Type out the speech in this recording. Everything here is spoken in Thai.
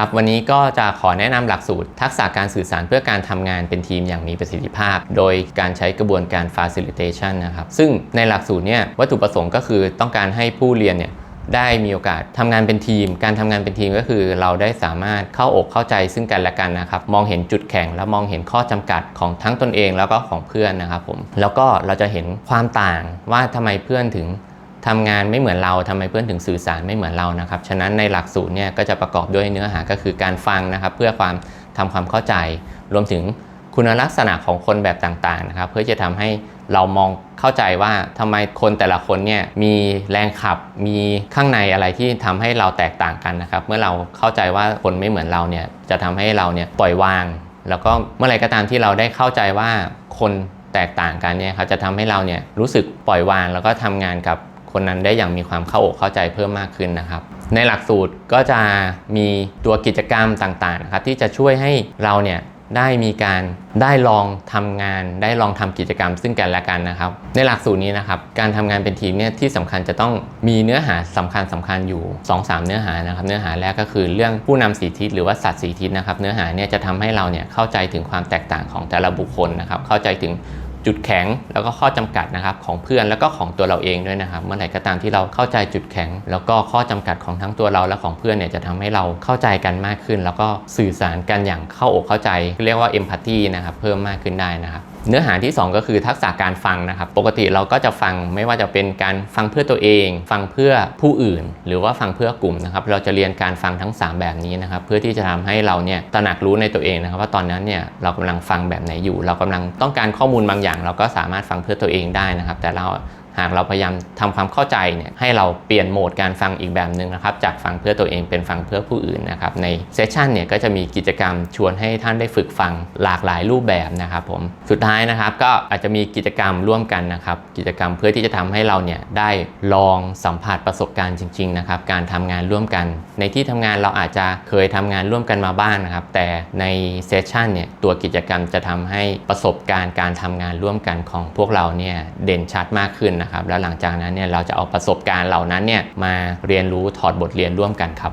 ครับวันนี้ก็จะขอแนะนำหลักสูตร ทักษะการสื่อสารเพื่อการทำงานเป็นทีมอย่างมีประสิทธิภาพ โดยการใช้กระบวนการ facilitation นะครับซึ่งในหลักสูตรเนี่ยวัตถุประสงค์ก็คือต้องการให้ผู้เรียนเนี่ยได้มีโอกาสทำงานเป็นทีม การทำงานเป็นทีมก็คือ เราได้สามารถเข้าอกเข้าใจซึ่งกันและกันนะครับ มองเห็นจุดแข็งและมองเห็นข้อจำกัดของทั้งตนเองแล้วก็ของเพื่อนนะครับผม แล้วก็เราจะเห็นความต่างว่าทำไมเพื่อนถึง ทำงานไม่เหมือนเราทำไมเพื่อนถึงสื่อสารไม่เหมือนเรานะครับ ฉะนั้นในหลักสูตรเนี่ยก็จะประกอบด้วยเนื้อหาก็คือการฟังนะครับ เพื่อความทำความเข้าใจ รวมถึงคุณลักษณะของคนแบบต่างๆนะครับ เพื่อจะทำให้เรามองเข้าใจว่าทำไมคนแต่ละคนเนี่ยมีแรงขับมีข้างในอะไรที่ทำให้เราแตกต่างกันนะครับ เมื่อเราเข้าใจว่าคนไม่เหมือนเราเนี่ยจะทำให้เราเนี่ยปล่อยวาง แล้วก็เมื่อไรก็ตามที่เราได้เข้าใจว่าคนแตกต่างกันเนี่ยครับจะทำให้เราเนี่ยรู้สึกปล่อยวาง แล้วก็ทำงานกับ คนนั้นได้อย่างมีความเข้าอกเข้าใจเพิ่มมากขึ้นนะครับ ในหลักสูตรก็จะมีตัวกิจกรรมต่างๆนะครับที่จะช่วยให้เราเนี่ยได้มีการได้ลองทำงาน ได้ลองทำกิจกรรมซึ่งกันและกันนะครับ ในหลักสูตรนี้นะครับ การทำงานเป็นทีมเนี่ยที่สำคัญจะต้องมีเนื้อหาสำคัญสำคัญอยู่ 2-3 เนื้อหานะครับ เนื้อหาแรกก็คือเรื่องผู้นำสีทิศหรือว่าสัตว์สีทิศนะครับ เนื้อหาเนี่ยจะทำให้เราเนี่ยเข้าใจถึงความแตกต่างของแต่ละบุคคลนะครับ เข้าใจถึง จุดแข็งแล้วก็ข้อจำกัดนะครับของเพื่อนแล้วก็ของตัวเราเองด้วยนะครับ เมื่อไหร่ก็ตามที่เราเข้าใจจุดแข็ง แล้วก็ข้อจำกัดของทั้งตัวเราและของเพื่อนเนี่ยจะทำให้เราเข้าใจกันมากขึ้น แล้วก็สื่อสารกันอย่างเข้าอกเข้าใจ เรียกว่าเอมพัตตีนะครับเพิ่มมากขึ้นได้นะครับ เนื้อหาที่ 2 ก็คือทักษะการฟังนะครับ ปกติเราก็จะฟังไม่ว่าจะเป็นการฟังเพื่อตัวเอง ฟังเพื่อผู้อื่น หรือว่าฟังเพื่อกลุ่มนะครับ เราจะเรียนการฟังทั้ง 3 แบบนี้นะครับ เพื่อที่จะทำให้เราเนี่ยตระหนักรู้ในตัวเองนะครับ ว่าตอนนั้นเนี่ยเรากำลังฟังแบบไหนอยู่ เรากำลังต้องการข้อมูลบางอย่าง เราก็สามารถฟังเพื่อตัวเองได้นะครับ แต่เรา หากเราพยายามทำความเข้าใจเนี่ยให้เราเปลี่ยนโหมดการฟังอีกแบบหนึ่งนะครับ จากฟังเพื่อตัวเองเป็นฟังเพื่อผู้อื่นนะครับ ในเซสชันเนี่ยก็จะมีกิจกรรมชวนให้ท่านได้ฝึกฟังหลากหลายรูปแบบนะครับผมสุดท้ายนะครับก็อาจจะมีกิจกรรมร่วมกันนะครับ กิจกรรมเพื่อที่จะทำให้เราเนี่ยได้ลองสัมผัสประสบการณ์จริงๆนะครับการทำงานร่วมกัน ในที่ทำงานเราอาจจะเคยทำงานร่วมกันมาบ้างนะครับ แต่ในเซสชันเนี่ยตัวกิจกรรมจะทำให้ประสบการณ์การทำงานร่วมกันของพวกเราเนี่ยเด่นชัดมากขึ้นนะนะครับแล้วหลังจากนั้นเนี่ยเราจะเอาประสบการณ์เหล่านั้นเนี่ยมาเรียนรู้ถอดบทเรียนร่วมกันครับ